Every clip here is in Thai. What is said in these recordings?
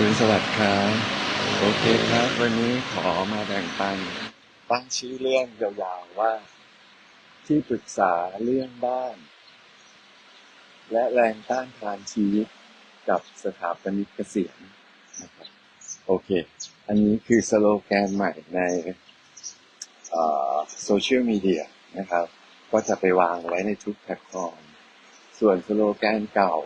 อรุณสวัสดิ์ครับโอเคครับ วันนี้ขอมาแบ่งปันตั้งชื่อเรื่องยาวๆว่า ที่ปรึกษาเรื่องบ้าน และแรงต้านทานชีวิตกับสถาปนิกเกษียณนะครับโอเค อันนี้คือสโลแกนใหม่ในโซเชียลมีเดียนะครับ ก็จะไปวางไว้ในทุกแพลตฟอร์ม ส่วนสโลแกนเก่า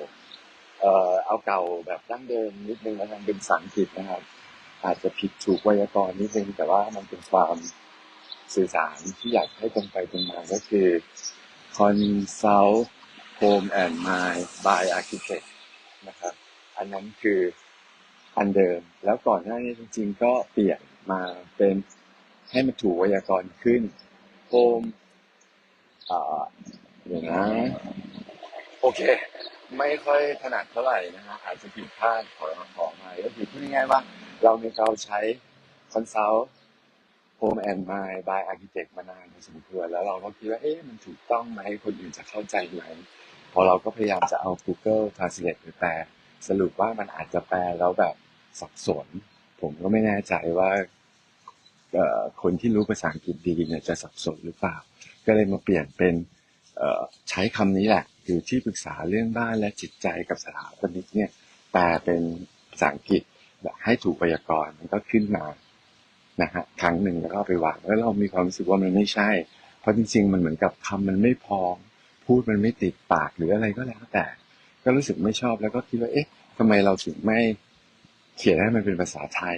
เอ่อเอาเก่าแบบดั้งเดิมนิดนึงแล้วกันเป็นภาษาอังกฤษนะครับ อาจจะผิดถูกไวยากรณ์นิดนึง แต่ว่ามันเป็นความสื่อสารที่อยากให้ตรงไปตรงมาก็คือ consult home and mind by architect นะครับ อันนั้นคืออันเดิม แล้วก่อนหน้านี้จริง ๆ ก็เปลี่ยนมาเป็นให้มันถูกไวยากรณ์ขึ้น home อ่าเดี๋ยวนะ โอเค ไม่ค่อยถนัดเท่าไหร่นะฮะอาจจะผิดพลาดขอขอมาก็คือพูดง่ายๆว่า เราในเราใช้ consult home and mind by architect มานานพอสมควรแล้วเราก็คิดว่าเอ๊ะมันถูกต้องไหมคนอื่นจะเข้าใจไหมพอเราก็พยายามจะเอา Google Translate ไปแปล สรุปว่ามันอาจจะแปลแล้วแบบสับสน ผมก็ไม่แน่ใจว่าคนที่รู้ภาษาอังกฤษดีเนี่ยจะสับสนหรือเปล่า ก็เลยมาเปลี่ยนเป็นใช้คำนี้แหละ คือที่ปรึกษาเรื่องบ้านและจิตใจกับสถาปนิกเนี่ยแปลเป็นภาษาอังกฤษแบบให้ถูกไวยากรณ์มันก็ขึ้นมานะฮะครั้งหนึ่งแล้วก็ไปวางแล้วเรามีความรู้สึกว่ามันไม่ใช่ เพราะจริงๆ มันเหมือนกับคำมันไม่พอพูดมันไม่ติดปากหรืออะไรก็แล้วแต่ ก็รู้สึกไม่ชอบแล้วก็คิดว่าเอ๊ะทำไมเราถึงไม่เขียนให้มันเป็นภาษาไทย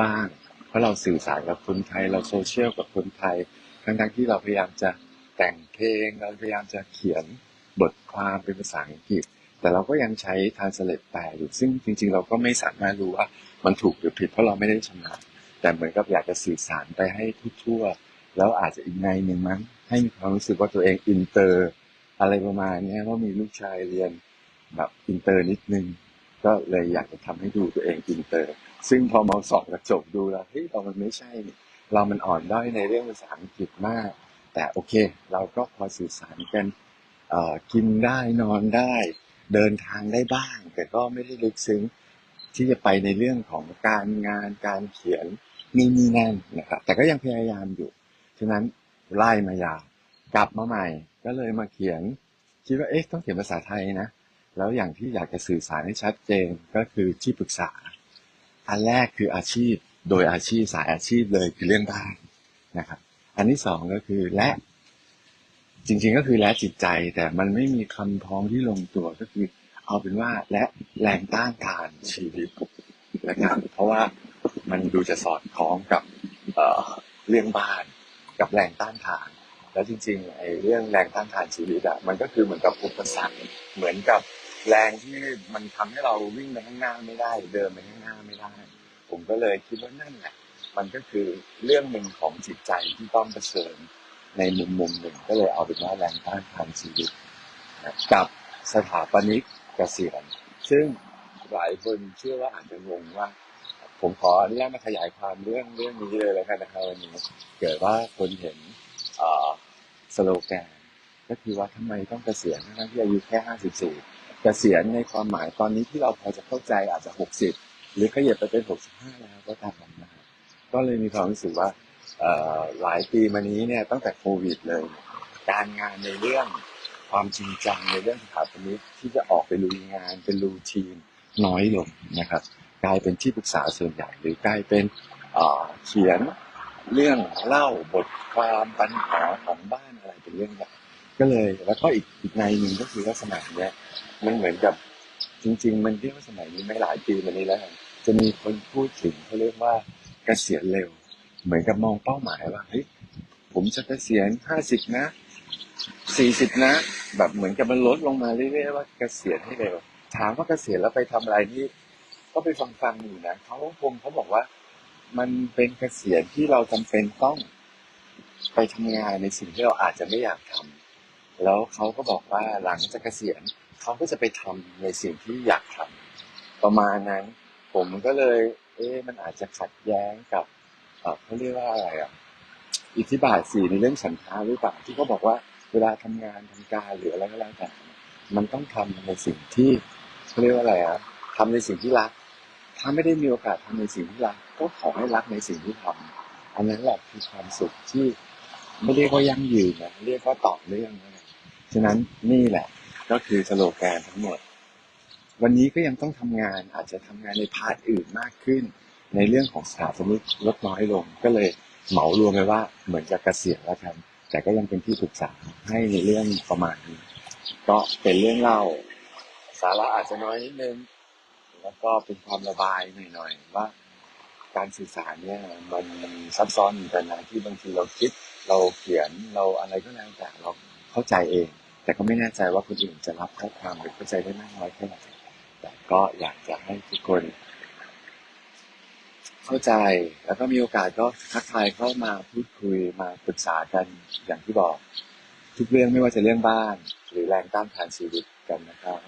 บ้าง เพราะเราสื่อสารกับคนไทย เราโซเชียลกับคนไทย ทั้งๆที่เราพยายามจะแต่งเพลงเราพยายามจะเขียน บทความเป็นภาษาอังกฤษ แต่เราก็ยังใช้ทานสเลตแปลอยู่ซึ่งจริง ๆ เราก็ไม่สามารถรู้ว่ามันถูกหรือผิดเพราะเราไม่ได้ชำนาญแต่เหมือนกับอยากจะสื่อสารไปให้ทั่วๆแล้วอาจจะอีกในหนึ่งมั้งให้มีความรู้สึกว่าตัวเองอินเตอร์ อะไรประมาณนี้ยเพรามีลูกชายเรียนแบบอินเตอร์นิดนึงก็เลยอยากจะทำให้ดูตัวเองอินเตอร์ ซึ่งพอมาสองกระจกดูแล้วเฮ้ยเรามันไม่ใช่ เรามันอ่อนด้อยในเรื่องภาษาอังกฤษมาก แต่โอเค เราก็พอสื่อสารกัน กินได้นอนได้เดินทางได้บ้าง แต่ก็ไม่ได้ลึกซึ้งที่จะไปในเรื่องของการงานการเขียนนี่นี่นั่นนะครับแต่ก็ยังพยายามอยู่ฉะนั้นไล่มายาวกลับมาใหม่ ก็เลยมาเขียน คิดว่าเอ๊ะต้องเขียนภาษาไทยนะ แล้วอย่างที่อยากจะสื่อสารให้ชัดเจนก็คือที่ปรึกษา อันแรกคืออาชีพโดยอาชีพสายอาชีพเลยคือเรื่องบ้านนะครับ อันที่สองก็คือและ จริง ๆ ก็คือและจิตใจแต่มันไม่มีคำพ้องที่ลงตัวก็คือ เอาเป็นว่าและแรงต้านทานชีวิตนะครับเพราะว่ามันดูจะสอดคล้องกับเเรื่องบ้านกับแรงต้านทาน แล้วจริงๆไอ้เรื่องแรงต้านทานชีวิตอะมันก็คือเหมือนกับอุปสรรคเหมือนกับแรงที่มันทำให้เราวิ่งไปข้างหน้าไม่ได้ เดินไปข้างหน้าไม่ได้ ผมก็เลยคิดว่านั่นแหละมันก็คือเรื่องหนึ่งของจิตใจที่ต้องเผชิญ ในมุมมุมหนึ่งก็เลยเอาเป็นว่าแรงต้านทานชีวิตนะกับสถาปนิกเกษียณซึ่งหลายคนเชื่อว่าอาจจะงงว่า ผมขออนุญาตมาขยายความเรื่องเรื่องนี้เลยแล้วกันนะครับวันนี้เกิดว่าคนเห็นอ่อสโลแกนก็คือว่าทำไมต้องเกษียณทั้งที่อายุแค่54เกษียณในความหมายตอนนี้ที่เราพอจะเข้าใจอาจจะ60หรือขยับไปเป็น65แล้วก็ตามนะครับก็เลยมีความรู้สึกว่า หลายปีมานี้เนี่ยตั้งแต่โควิดเลย การงานในเรื่องความจริงจังในเรื่องสถาปนิกที่จะออกไปลุยงานเป็นรูทีนน้อยลงนะครับกลายเป็นที่ปรึกษาส่วนใหญ่หรือกลายเป็นเขียนเรื่องเล่าบทความปัญหาของบ้านอะไรเป็นเรื่องใหญ่ก็เลยแล้วก็อีกอีกในหนึ่งก็คือว่าสมัยเนี้ยมันเหมือนกับจริง ๆ มันเรียกว่าสมัยนี้ไม่หลายปีมานี้แล้ว จะมีคนพูดถึงเขาเรียกว่าเกษียณเร็ว เหมือนกับมองเป้าหมายว่าเฮ้ยผมจะเกษียณห้าสิบนะสี่สิบนะ แบบเหมือนกับมันลดลงมาเรื่อยๆว่าเกษียณให้เร็วถามว่าเกษียณแล้วไปทำอะไรนี่ก็ไปฟังฟังอยู่นะเขาคงเขาบอกว่า มันเป็นเกษียณที่เราจำเป็นต้องไปทำงานในสิ่งที่เราอาจจะไม่อยากทำแล้วเขาก็บอกว่าหลังจากเกษียณเขาก็จะไปทำในสิ่งที่อยากทำประมาณนั้น ผมก็เลย เอ๊ะมันอาจจะขัดแย้งกับ เขาเรียกว่าอะไรอะอิทธิบาทสี่ในเรื่องฉันทาหรือเปล่าที่เขาบอกว่าเวลาทำงานทำการหรืออะไรก็แล้วแต่มันต้องทำในสิ่งที่เขาเรียกว่าอะไรอะทำในสิ่งที่รัก ถ้าไม่ได้มีโอกาสทำในสิ่งที่รัก ก็ขอให้รักในสิ่งที่ทำอันนั้นแหละคือความสุขที่ไม่เรียกว่ายั่งยืนนะเรียกว่าต่อเนื่องนะฉะนั้นนี่แหละ ก็คือสโลแกนทั้งหมด วันนี้ก็ยังต้องทำงานอาจจะทำงานในพาร์ทอื่นมากขึ้น ในเรื่องของสถาปนิกลดน้อยลง ก็เลยเหมารวมไปว่าเหมือนจะเกษียณแล้วกันแต่ก็ยังเป็นที่ปรึกษาให้ในเรื่องประมาณนี้ ก็เป็นเรื่องเล่าสาระอาจจะน้อยนิดนึง แล้วก็เป็นความระบายหน่อยๆว่าการสื่อสารเนี่ยมันซับซ้อนเหมือนกันนะที่บางทีเราคิดเราเขียนเราอะไรก็แล้วแต่เราเข้าใจเอง แต่ก็ไม่แน่ใจว่าคนอื่นจะรับข้อความหรือเข้าใจได้มากน้อยแค่ไหนแต่ก็อยากจะให้ทุกคน เข้าใจ แล้วก็มีโอกาสก็ทักทายเข้ามาพูดคุยมาปรึกษากันอย่างที่บอก ทุกเรื่องไม่ว่าจะเรื่องบ้าน หรือแรงต้านทานชีวิตกันนะครับ